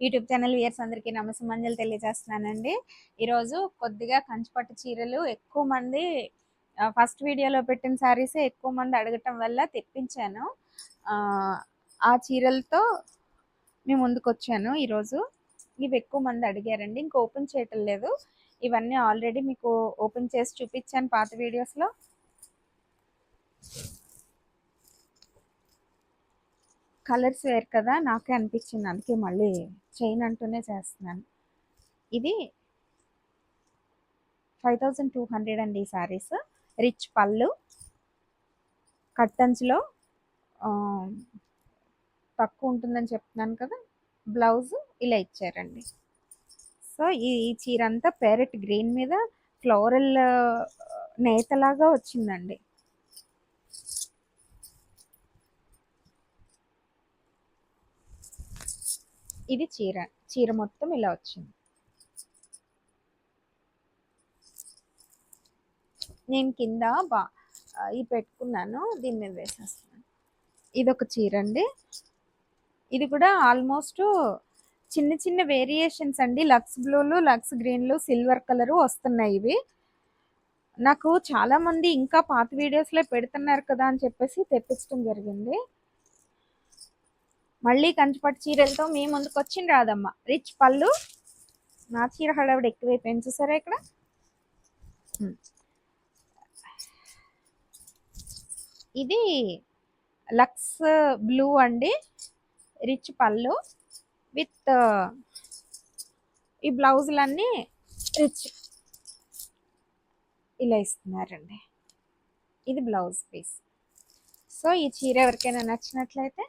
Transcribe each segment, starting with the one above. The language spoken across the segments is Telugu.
యూట్యూబ్ ఛానల్ వియర్స్ అందరికీ నమస్మంజలు తెలియజేస్తున్నానండి. ఈరోజు కొద్దిగా కంచిపట్టు చీరలు ఎక్కువ మంది ఫస్ట్ వీడియోలో పెట్టిన శారీసే ఎక్కువ మంది అడగటం వల్ల తెప్పించాను. ఆ, ఆ చీరలతో మేము ముందుకు వచ్చాను ఈరోజు. ఇవి ఎక్కువ మంది అడిగారండి. ఇంకా ఓపెన్ చేయటం లేదు. ఇవన్నీ ఆల్రెడీ మీకు ఓపెన్ చేసి చూపించాను పాత వీడియోస్లో. కలర్స్ వేరు కదా నాకే అనిపించింది. అందుకే మళ్ళీ చైన్ అంటూనే చేస్తున్నాను. ఇది ఫైవ్ థౌజండ్ టూ హండ్రెడ్ అండి ఈ శారీస్. రిచ్ పళ్ళు. కట్టన్స్లో తక్కువ ఉంటుందని చెప్తున్నాను కదా బ్లౌజ్ ఇలా ఇచ్చారండి. సో ఈ చీర అంతా ప్యారెట్ గ్రీన్ మీద ఫ్లోరల్ నేతలాగా వచ్చిందండి. ఇది చీర. చీర మొత్తం ఇలా వచ్చింది. నేను కింద బా ఇది పెట్టుకున్నాను దీని మీద వేసేస్తున్నాను. ఇది ఒక చీర అండి. ఇది కూడా ఆల్మోస్ట్ చిన్న చిన్న వేరియేషన్స్ అండి. లక్స్ బ్లూలు లక్స్ గ్రీన్లు సిల్వర్ కలరు వస్తున్నాయి ఇవి. నాకు చాలామంది ఇంకా పాత వీడియోస్లో పెడుతున్నారు కదా అని చెప్పేసి తెప్పించడం జరిగింది. మళ్ళీ కంచిపట్టు చీరలతో మీ ముందుకు వచ్చింది రాదమ్మ రిచ్ పళ్ళు. నా చీర హడావిడి ఎక్కువైపోయింది చూసారా ఇక్కడ? ఇది లక్స్ బ్లూ అండి. రిచ్ పళ్ళు విత్ ఈ బ్లౌజులన్నీ రిచ్. ఇలా ఇస్తున్నారండి. ఇది బ్లౌజ్ పీస్. సో ఈ చీర ఎవరికైనా నచ్చినట్లయితే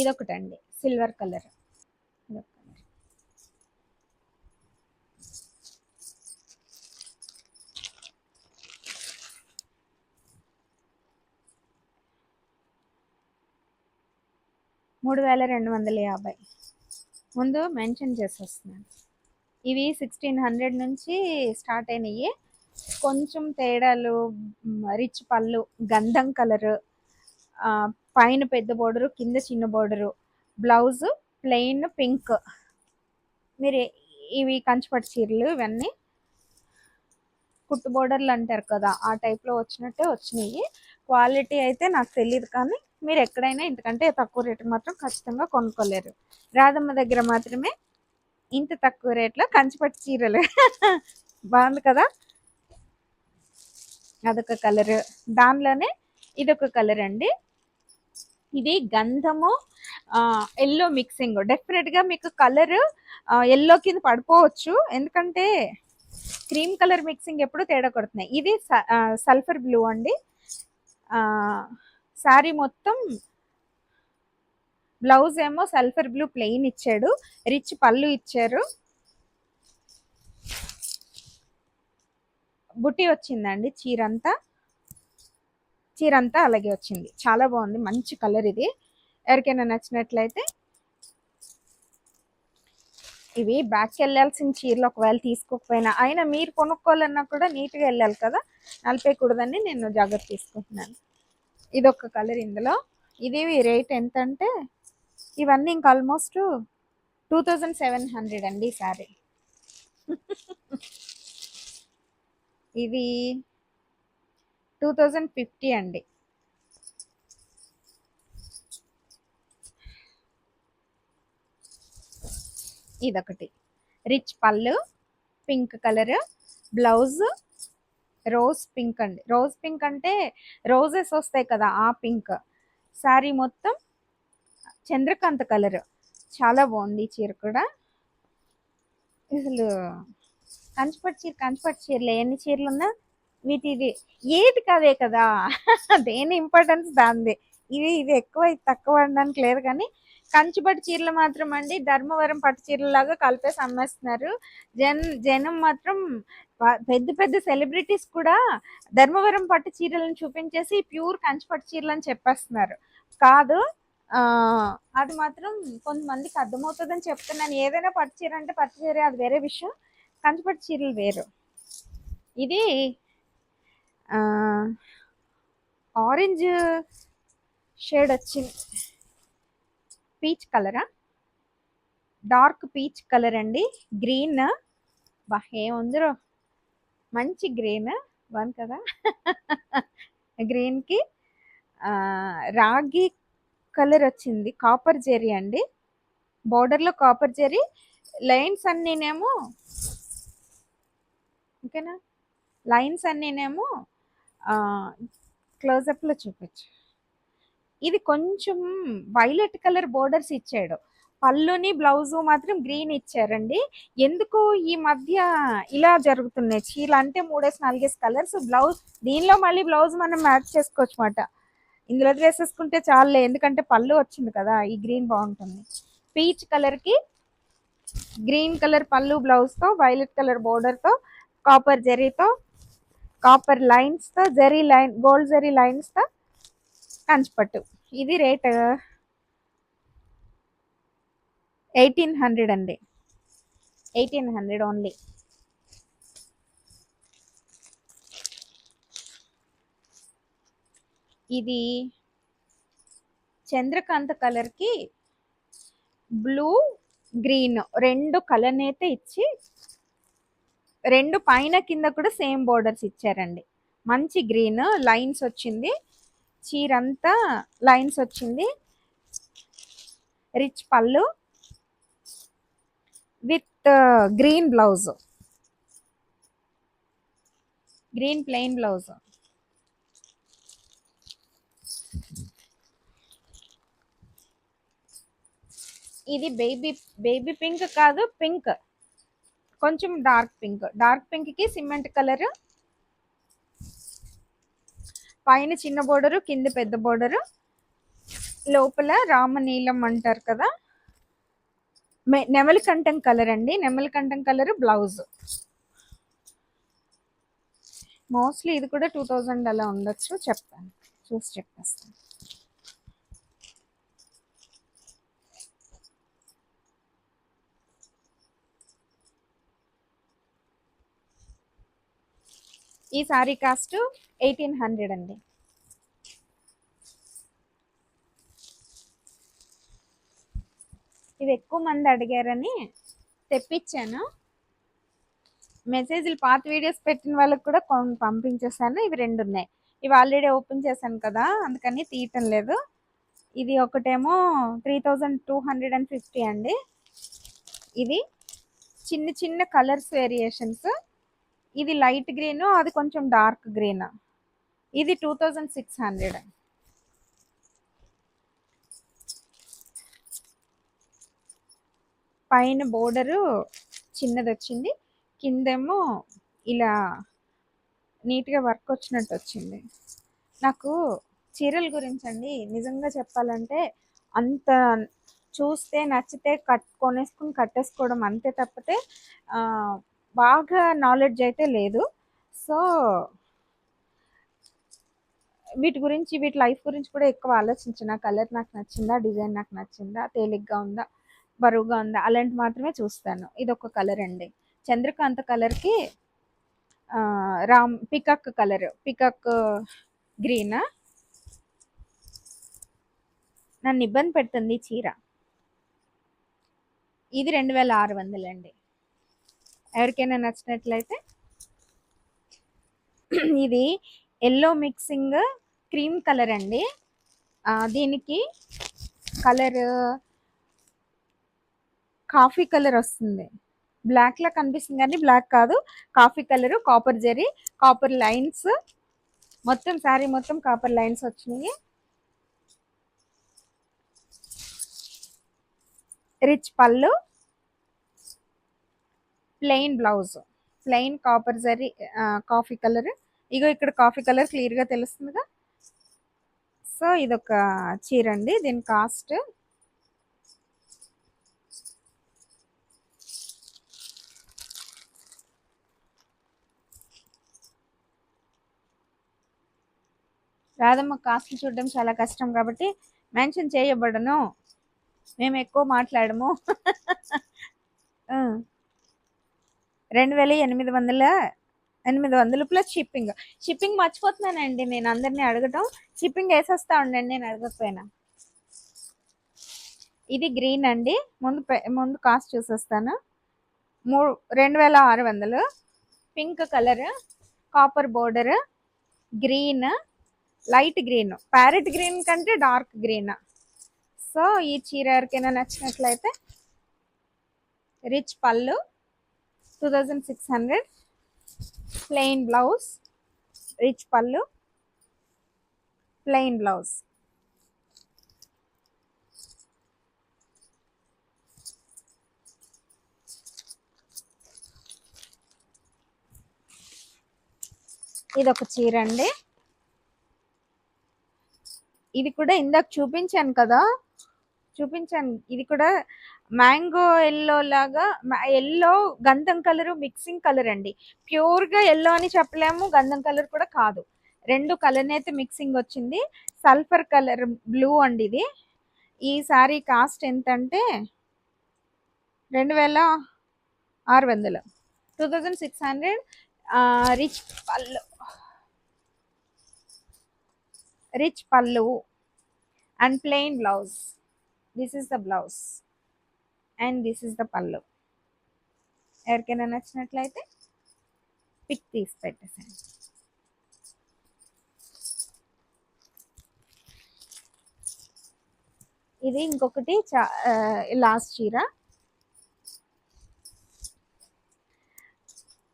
ఇదొకటండి. Silver colour. ఇదొక కలర్ మూడు వేల రెండు వందల యాభై. ముందు మెన్షన్ చేసేస్తున్నాను. ఇవి సిక్స్టీన్ హండ్రెడ్ నుంచి స్టార్ట్ అయినాయి. కొంచెం తేడాలు రిచ్ పళ్ళు గంధం కలరు పైన పెద్ద బోర్డరు కింద చిన్న బోర్డరు. Blouse plain pink. మీరు ఇవి కంచిపట్టు చీరలు ఇవన్నీ కుట్టు బోర్డర్లు అంటారు కదా ఆ టైప్లో వచ్చినట్టే వచ్చినాయి. క్వాలిటీ అయితే నాకు తెలియదు కానీ మీరు ఎక్కడైనా ఇంతకంటే తక్కువ రేటు మాత్రం ఖచ్చితంగా కొనుక్కోలేరు. రాధమ్మ దగ్గర మాత్రమే ఇంత తక్కువ రేట్లో కంచిపట్టు చీరలు. బాగుంది కదా? అదొక కలర్ దానిలోనే ఇదొక కలర్ అండి. ఇది గంధము ఎల్లో మిక్సింగ్ డెఫినెట్గా మీకు కలర్ ఎల్లో కింద పడిపోవచ్చు. ఎందుకంటే క్రీమ్ కలర్ మిక్సింగ్ ఎప్పుడు తేడా కొడుతున్నాయి. ఇది సల్ఫర్ బ్లూ అండి. శారీ మొత్తం బ్లౌజ్ ఏమో సల్ఫర్ బ్లూ ప్లెయిన్ ఇచ్చాడు. రిచ్ పళ్ళు ఇచ్చారు. బుట్టి వచ్చిందండి చీరంతా. చీరంతా అలాగే వచ్చింది. చాలా బాగుంది. మంచి కలర్ ఇది. ఎవరికైనా నచ్చినట్లయితే ఇవి బ్యాక్కి వెళ్ళాల్సిన చీరలు ఒకవేళ తీసుకోకపోయినా అయినా మీరు కొనుక్కోవాలన్నా కూడా నీట్గా వెళ్ళాలి కదా. నలిపేయకూడదని నేను జాగ్రత్త తీసుకుంటున్నాను. ఇది ఒక కలర్ ఇందులో. ఇది రేట్ ఎంత అంటే ఇవన్నీ ఇంకా almost two thousand seven hundred అండి సారీ ఇది టూ థౌజండ్ ఫిఫ్టీ అండి. ఇదొకటి. Rich pallu pink colour blouse rose pink అండి. రోజ్ పింక్ అంటే రోజెస్ వస్తాయి కదా ఆ పింక్. శారీ మొత్తం చంద్రకాంత కలర్. చాలా బాగుంది చీర కూడా. అసలు కంచిపట్టు చీర కంచిపట్టు చీరలు ఎన్ని చీరలు ఉన్నా వీటి ఇది ఏది కదే కదా? దేని ఇంపార్టెన్స్ దాంది ఇవి ఇది ఎక్కువ తక్కువ అనడానికి లేదు కానీ కంచిపట్టు చీరలు మాత్రం అండి ధర్మవరం పట్టు చీరలాగా కలిపేసి అమ్మేస్తున్నారు. జన్ జనం మాత్రం పెద్ద పెద్ద సెలబ్రిటీస్ కూడా ధర్మవరం పట్టు చీరలను చూపించేసి ప్యూర్ కంచిపట్టు చీరలు అని చెప్పేస్తున్నారు. కాదు అది మాత్రం కొంతమందికి అర్థమవుతుందని చెప్తున్నాను. ఏదైనా పట్టు చీర అంటే పట్టు చీర అది వేరే విషయం. కంచిపట్టు చీరలు వేరు. ఇది ఆరెంజ్ షేడ్ వచ్చింది. పీచ్ కలరా? డార్క్ పీచ్ కలర్ అండి. గ్రీన్. బా ఏముందిరో? మంచి గ్రీన్ వన్ కదా? గ్రీన్కి రాగి కలర్ వచ్చింది. కాపర్ జెరీ అండి. బార్డర్లో కాపర్ జెరీ లైన్స్ అన్నీనేమో ఓకేనా? లైన్స్ అన్నీనేమో క్లోజప్లో చూపించు. ఇది కొంచెం వైలెట్ కలర్ బోర్డర్స్ ఇచ్చాడు. పళ్ళుని బ్లౌజు మాత్రం గ్రీన్ ఇచ్చారండి. ఎందుకు ఈ మధ్య ఇలా జరుగుతున్నాయి? చీర అంటే మూడేసి నాలుగేసి కలర్స్ బ్లౌజ్ దీనిలో మళ్ళీ బ్లౌజ్ మనం మ్యాచ్ చేసుకోవచ్చు అనమాట ఇందులో వేసేసుకుంటే చాలే ఎందుకంటే పళ్ళు వచ్చింది కదా ఈ గ్రీన్ బాగుంటుంది. పీచ్ కలర్కి గ్రీన్ కలర్ పళ్ళు బ్లౌజ్తో వైలెట్ కలర్ బోర్డర్తో కాపర్ జెరీతో కాపర్ లైన్స్తో జెరీ లైన్ గోల్డ్ జెరీ లైన్స్తో కంచిపట్టు. ఇది రేట్ ఎయిటీన్ హండ్రెడ్ అండి. ఎయిటీన్ హండ్రెడ్ ఓన్లీ ఇది చంద్రకాంత కలర్కి బ్లూ గ్రీన్ రెండు కలర్ని అయితే ఇచ్చి రెండు పైన కింద కూడా సేమ్ బోర్డర్స్ ఇచ్చారండి. మంచి గ్రీన్ లైన్స్ వచ్చింది. చీరంతా లైన్స్ వచ్చింది. Rich pallu. With green blouse. Green plain blouse. ఇది బేబీ బేబీ పింక్ కాదు పింక్. కొంచెం డార్క్ పింక్. డార్క్ పింక్కి సిమెంట్ కలర్ పైన చిన్న బోర్డరు కింద పెద్ద బోర్డరు. లోపల రామనీలం అంటారు కదా? నెమలికంఠం కలర్ అండి. నెమలికంఠం కలర్ బ్లౌజ్. మోస్ట్లీ ఇది కూడా టూ థౌజండ్ అలా ఉండొచ్చు. చెప్తాను. చూసి చెప్పేస్తాను. ఈ సారీ కాస్ట్ ఎయిటీన్ హండ్రెడ్ అండి. ఇవి ఎక్కువ మంది అడిగారని తెప్పించాను. మెసేజ్లు పాత వీడియోస్ పెట్టిన వాళ్ళకి కూడా కొన్ని పంపించేసాను ఇవి రెండు ఉన్నాయి. ఇవి ఆల్రెడీ ఓపెన్ చేశాను కదా అందుకని తీయటం లేదు. ఇది ఒకటేమో three thousand two hundred and fifty అండి. ఇది చిన్న చిన్న కలర్స్ వేరియేషన్స్. ఇది లైట్ గ్రీన్ అది కొంచెం డార్క్ గ్రీన్? ఇది టూ థౌజండ్ సిక్స్ హండ్రెడ్. పైన బోర్డరు చిన్నది వచ్చింది కిందేమో ఇలా నీట్గా వర్క్ వచ్చినట్టు వచ్చింది నాకు చీరల గురించి అండి నిజంగా చెప్పాలంటే అంత చూస్తే నచ్చితే కట్ కొనేసుకుని కట్టేసుకోవడం అంతే తప్పితే బాగా నాలెడ్జ్ అయితే లేదు. సో వీటి గురించి వీటి లైఫ్ గురించి కూడా ఎక్కువ ఆలోచించిన? కలర్ నాకు నచ్చిందా? డిజైన్ నాకు నచ్చిందా? తేలిగ్గా ఉందా? బరువుగా ఉందా? అలాంటి మాత్రమే చూస్తాను. ఇది ఒక కలర్ అండి. చంద్రకాంత కలర్కి Ram peacock colour peacock green నన్ను ఇబ్బంది పెడుతుంది చీర. ఇది రెండు వేల ఆరు వందలండి. ఎవరికైనా నచ్చినట్లయితే. ఇది ఎల్లో మిక్సింగ్ క్రీమ్ కలర్ అండి. దీనికి కలర్ కాఫీ కలర్ వస్తుంది. బ్లాక్లా కనిపిస్తుంది కానీ బ్లాక్ కాదు. Coffee colour copper zari copper lines మొత్తం శారీ మొత్తం కాపర్ లైన్స్ వచ్చినాయి. Rich pallu. Plain blouse. Plain copper zari coffee colour ఇగో ఇక్కడ కాఫీ కలర్ క్లియర్గా తెలుస్తుందిగా. సో ఇదొక చీర అండి దీని కాస్ట్ రాధమ్మ కాస్ట్ చూడడం చాలా కష్టం కాబట్టి మెన్షన్ చేయబడను. మేము ఎక్కువ మాట్లాడము రెండు వేల ఎనిమిది వందల ఎనిమిది వందలు ప్లస్ షిప్పింగ్ షిప్పింగ్ మర్చిపోతున్నానండి నేను అందరినీ అడగటం. షిప్పింగ్ వేసేస్తా ఉండండి నేను అడగకపోయినా. ఇది గ్రీన్ అండి. ముందు పె- ముందు కాస్ట్ చూసేస్తాను. మూ రెండు వేల ఆరు వందలు. Pink colour copper border green light green parrot green కంటే డార్క్ గ్రీన్ సో ఈ చీర ఎవరికైనా నచ్చినట్లయితే rich pallu two thousand six hundred plain blouse rich pallu plain blouse ఇది ఒక చీర అండి ఇది కూడా ఇందాక చూపించాను కదా. చూపించాను. ఇది కూడా మ్యాంగో ఎల్లో లాగా ఎల్లో గంధం కలర్ మిక్సింగ్ కలర్ అండి. ప్యూర్గా ఎల్లో అని చెప్పలేము గంధం కలర్ కూడా కాదు. రెండు కలర్ అయితే మిక్సింగ్ వచ్చింది. సల్ఫర్ కలర్ బ్లూ అండి ఇది. ఈ సారీ కాస్ట్ ఎంత అంటే రెండు వేల ఆరు వందలు. Two thousand six hundred rich pallu. Rich pallu and plain blouse. This is the blouse. And this is the pallu. ఎవరికైనా నచ్చినట్లయితే పిక్ తీసి పెట్టేసాను ఇది ఇంకొకటి చా లాస్ట్ చీర.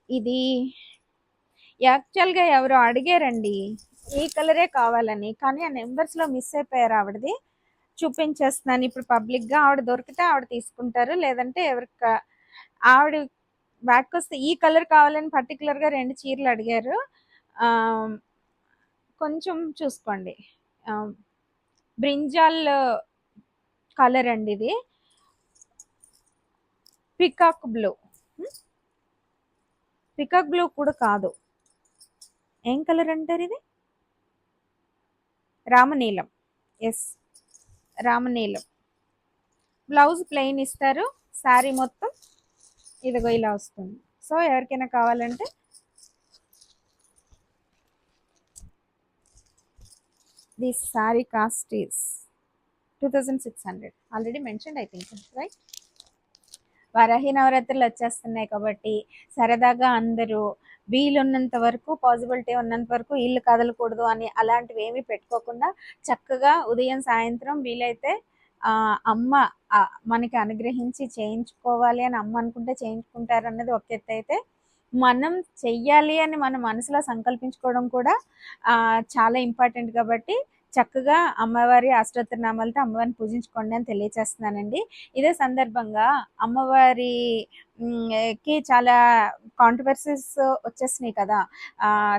ఇది యాక్చువల్గా ఎవరో అడిగారండి ఈ కలరే కావాలని కానీ ఆ నెంబర్స్లో మిస్ అయిపోయారు ఆవిడది. చూపించేస్తున్నాను. ఇప్పుడు పబ్లిక్గా ఆవిడ దొరికితే ఆవిడ తీసుకుంటారు. లేదంటే ఎవరికి ఆవిడ బ్యాక్ వస్తే ఈ కలర్ కావాలని పర్టికులర్గా రెండు చీరలు అడిగారు. కొంచెం చూసుకోండి. బ్రింజాల్ కలర్ అండి ఇది. Peacock blue. పికాక్ బ్లూ కూడా కాదు. ఏం కలర్ అంటారు ఇది? రామనీలం. ఎస్. రామనీలం. బ్లౌజ్ ప్లెయిన్ ఇస్తారు. శారీ మొత్తం ఇదిగో ఇలా వస్తుంది. సో ఎవరికైనా కావాలంటే this sari cost is two thousand six hundred. Already mention I think right Varahi నవరాత్రులు వచ్చేస్తున్నాయి కాబట్టి సరదాగా అందరూ వీలున్నంత వరకు పాసిబిలిటీ ఉన్నంత వరకు ఇల్లు కదలకూడదు అని అలాంటివి ఏమీ పెట్టుకోకుండా చక్కగా ఉదయం సాయంత్రం వీలైతే అమ్మ మనకి అనుగ్రహించి చేయించుకోవాలి అని అమ్మ అనుకుంటే చేయించుకుంటారు అన్నది ఒక ఎత్తు అయితే మనం చెయ్యాలి అని మన మనసులో సంకల్పించుకోవడం కూడా చాలా ఇంపార్టెంట్ కాబట్టి చక్కగా అమ్మవారి అష్టోత్తరనామాలతో అమ్మవారిని పూజించుకోండి అని తెలియచేస్తున్నానండి. ఇదే సందర్భంగా అమ్మవారి కి చాలా కాంట్రవర్సీస్ వచ్చేసినాయి కదా.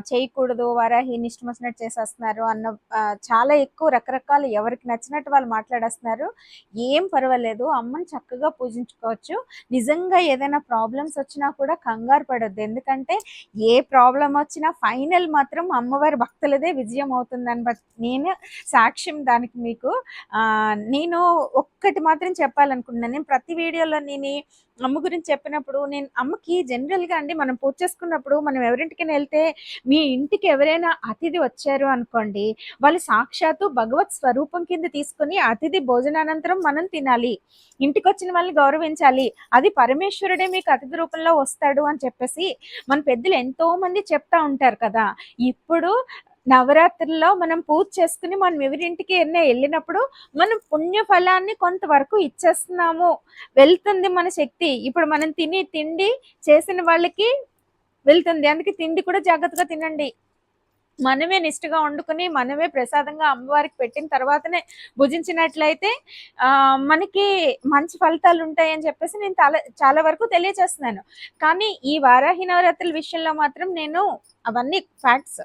చేయకూడదు వారాహి ఇష్టం వచ్చినట్టు చేసేస్తున్నారు అన్న చాలా ఎక్కువ రకరకాల ఎవరికి నచ్చినట్టు వాళ్ళు మాట్లాడేస్తున్నారు. ఏం పర్వాలేదు అమ్మని చక్కగా పూజించుకోవచ్చు. నిజంగా ఏదైనా ప్రాబ్లమ్స్ వచ్చినా కూడా కంగారు పడొద్దు. ఎందుకంటే ఏ ప్రాబ్లం వచ్చినా ఫైనల్ మాత్రం అమ్మవారి భక్తులదే విజయం అవుతుందని బట్ నేను సాక్ష్యం దానికి మీకు. నేను ఒక్కటి మాత్రం చెప్పాలనుకుంటున్నాను. నేను ప్రతి వీడియోలో నేను అమ్మ గురించి చెప్పినప్పుడు నేను అమ్మకి జనరల్గా అండి మనం పూజ చేసుకున్నప్పుడు మనం ఎవరింటికైనా వెళ్తే మీ ఇంటికి ఎవరైనా అతిథి వచ్చారు అనుకోండి వాళ్ళు సాక్షాత్తు భగవత్ స్వరూపం కింద తీసుకొని అతిథి భోజనానంతరం మనం తినాలి. ఇంటికి వచ్చిన వాళ్ళని గౌరవించాలి. అది పరమేశ్వరుడే మీకు అతిథి రూపంలో వస్తాడు అని చెప్పేసి మన పెద్దలు ఎంతో మంది చెప్తా ఉంటారు కదా. ఇప్పుడు నవరాత్రుల్లో మనం పూజ చేసుకుని మనం ఎవరింటికి ఎన్న వెళ్ళినప్పుడు మనం పుణ్య ఫలాన్ని కొంతవరకు ఇచ్చేస్తున్నాము. వెళ్తుంది మన శక్తి. ఇప్పుడు మనం తిని తిండి చేసిన వాళ్ళకి వెళ్తుంది. అందుకే తిండి కూడా జాగ్రత్తగా తినండి. మనమే నిష్ఠగా వండుకొని మనమే ప్రసాదంగా అమ్మవారికి పెట్టిన తర్వాతనే భుజించినట్లయితే మనకి మంచి ఫలితాలు ఉంటాయని చెప్పేసి నేను చాలా చాలా వరకు తెలియజేస్తున్నాను. కానీ ఈ వారాహి నవరాత్రుల విషయంలో మాత్రం నేను అవన్నీ ఫ్యాక్ట్స్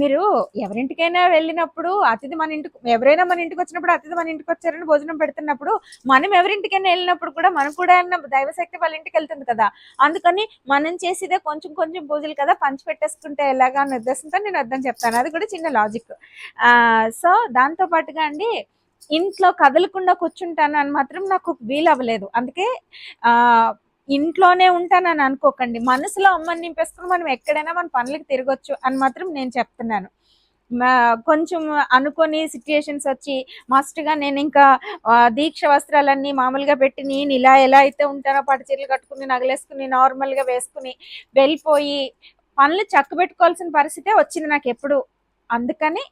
మీరు ఎవరింటికైనా వెళ్ళినప్పుడు అతిథి మన ఇంటికి ఎవరైనా మన ఇంటికి వచ్చినప్పుడు అతిథి మన ఇంటికి వచ్చారని భోజనం పెడుతున్నప్పుడు మనం ఎవరింటికైనా వెళ్ళినప్పుడు కూడా మనం కూడా దైవశక్తి వాళ్ళ ఇంటికి వెళ్తుంది కదా. అందుకని మనం చేసేదే కొంచెం కొంచెం పూజలు కదా పంచి పెట్టేసుకుంటే ఎలాగా అనే ఉద్దేశంతో నేను అర్థం చెప్తాను. అది కూడా చిన్న లాజిక్ సో దాంతో పాటుగా అండి ఇంట్లో కదలకుండా కూర్చుంటాను అని మాత్రం నాకు వీలు అవ్వలేదు అందుకే ఆ ఇంట్లోనే ఉంటానని అనుకోకండి. మనసులో అమ్మని నింపేసుకుని మనం ఎక్కడైనా మన పనులకు తిరగొచ్చు అని మాత్రం నేను చెప్తున్నాను. కొంచెం అనుకొని సిచ్యుయేషన్స్ వచ్చి మస్ట్గా నేను ఇంకా దీక్ష వస్త్రాలన్నీ మామూలుగా పెట్టి నేను ఇలా ఎలా అయితే ఉంటానో పట్టు చీరలు కట్టుకుని నగలేసుకుని నార్మల్గా వేసుకుని వెళ్ళిపోయి పనులు చక్కబెట్టుకోవాల్సిన పరిస్థితే వచ్చింది నాకు ఎప్పుడు. అందుకని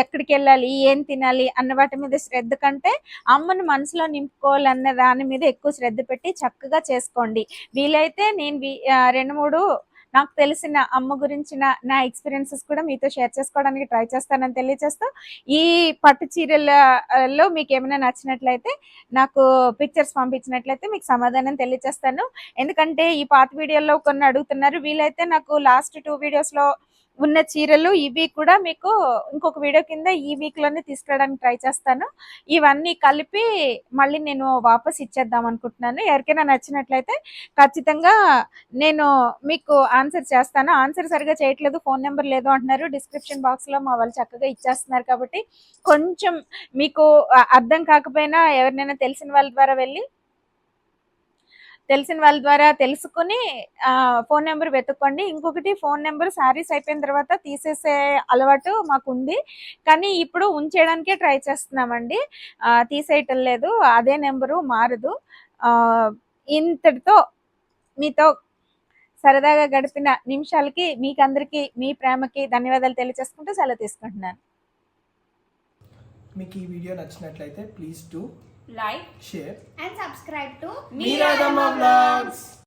ఎక్కడికి వెళ్ళాలి ఏం తినాలి? అన్న వాటి మీద శ్రద్ధ కంటే అమ్మను మనసులో నింపుకోవాలన్న దాని మీద ఎక్కువ శ్రద్ధ పెట్టి చక్కగా చేసుకోండి. వీలైతే నేను రెండు మూడు నాకు తెలిసిన అమ్మ గురించిన నా ఎక్స్పీరియన్సెస్ కూడా మీతో షేర్ చేసుకోవడానికి ట్రై చేస్తానని తెలియజేస్తూ ఈ పట్టు చీరలలో మీకు ఏమైనా నచ్చినట్లయితే నాకు పిక్చర్స్ పంపించినట్లయితే మీకు సమాధానం తెలియజేస్తాను ఎందుకంటే ఈ పాత వీడియోలో కొన్ని అడుగుతున్నారు. వీలైతే నాకు లాస్ట్ టూ వీడియోస్లో ఉన్న చీరలు ఇవి కూడా మీకు ఇంకొక వీడియో కింద ఈ వీక్లోనే తీసుకురావడానికి ట్రై చేస్తాను. ఇవన్నీ కలిపి మళ్ళీ నేను వాపస్ ఇచ్చేద్దాం అనుకుంటున్నాను. ఎవరికైనా నచ్చినట్లయితే ఖచ్చితంగా నేను మీకు ఆన్సర్ చేస్తాను. ఆన్సర్ సరిగా చేయట్లేదు ఫోన్ నెంబర్ లేదు అంటున్నారు. డిస్క్రిప్షన్ బాక్స్లో మా వాళ్ళు చక్కగా ఇచ్చేస్తున్నారు కాబట్టి కొంచెం మీకు అర్థం కాకపోయినా ఎవరినైనా తెలిసిన వాళ్ళ ద్వారా వెళ్ళి తెలిసిన వాళ్ళ ద్వారా తెలుసుకుని ఫోన్ నెంబర్ వెతుక్కోండి. ఇంకొకటి ఫోన్ నెంబర్ శారీస్ అయిపోయిన తర్వాత తీసేసే అలవాటు మాకు ఉంది కానీ ఇప్పుడు ఉంచేయడానికే ట్రై చేస్తున్నామండి. తీసేయటం లేదు. అదే నెంబరు మారదు. ఇంతటితో మీతో సరదాగా గడిపిన నిమిషాలకి మీకందరికీ మీ ప్రేమకి ధన్యవాదాలు తెలియజేసుకుంటూ సెలవు తీసుకుంటున్నాను. మీకు ఈ వీడియో నచ్చినట్లయితే please to like, share and subscribe to Meera Vlogs.